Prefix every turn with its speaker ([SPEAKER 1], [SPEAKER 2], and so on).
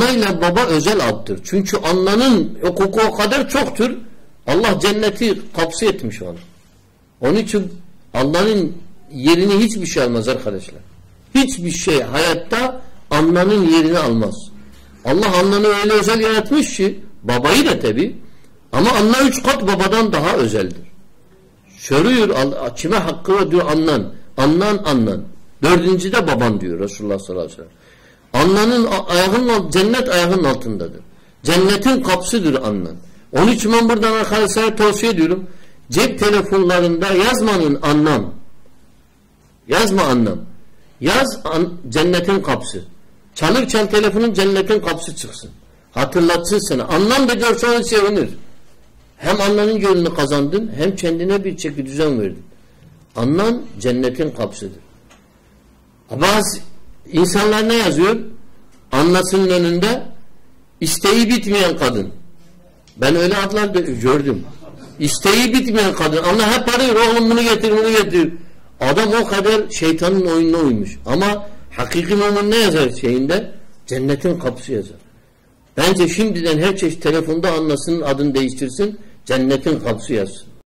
[SPEAKER 1] Anne baba özel addır. Çünkü annenin hukuku o kadar çoktur. Allah cenneti kapsı etmiş onu. Onun için Allah'ın yerini hiçbir şey almaz arkadaşlar. Hiçbir şey hayatta annenin yerini almaz. Allah annenin öyle özel yaratmış ki babayı da tabi ama anne üç kat babadan daha özeldir. Soruyor kime hakkı diyor annen. Annen annen. Dördüncü de baban diyor Resulullah sallallahu aleyhi ve sellem. Annanın ayağının cennet ayağının altındadır. Cennetin kapsıdır annen. Onun için ben buradan arkadaşlara tavsiye ediyorum. Cep telefonlarında yazmanın anlam. Yazma anlam. Yaz an, cennetin kapısı. Çalırken telefonun cennetin kapısı çıksın. Hatırlatsın sana. Anlam da görse onu sevinir. Hem anlanın gönlünü kazandın hem kendine bir çeki düzen verdin. Anlam cennetin kapısıdır. Bazı insanlar ne yazıyor? Annasının önünde isteği bitmeyen kadın. Ben öyle adlar gördüm. İsteği bitmeyen kadın. Allah hep arıyor oğlum bunu getir bunu getir. Adam o kadar şeytanın oyununa uymuş. Ama hakiki mümin ne yazar şeyinde? Cennetin kapısı yazar. Bence şimdiden her çeşit telefonda anlasının adını değiştirsin. Cennetin kapısı yazsın.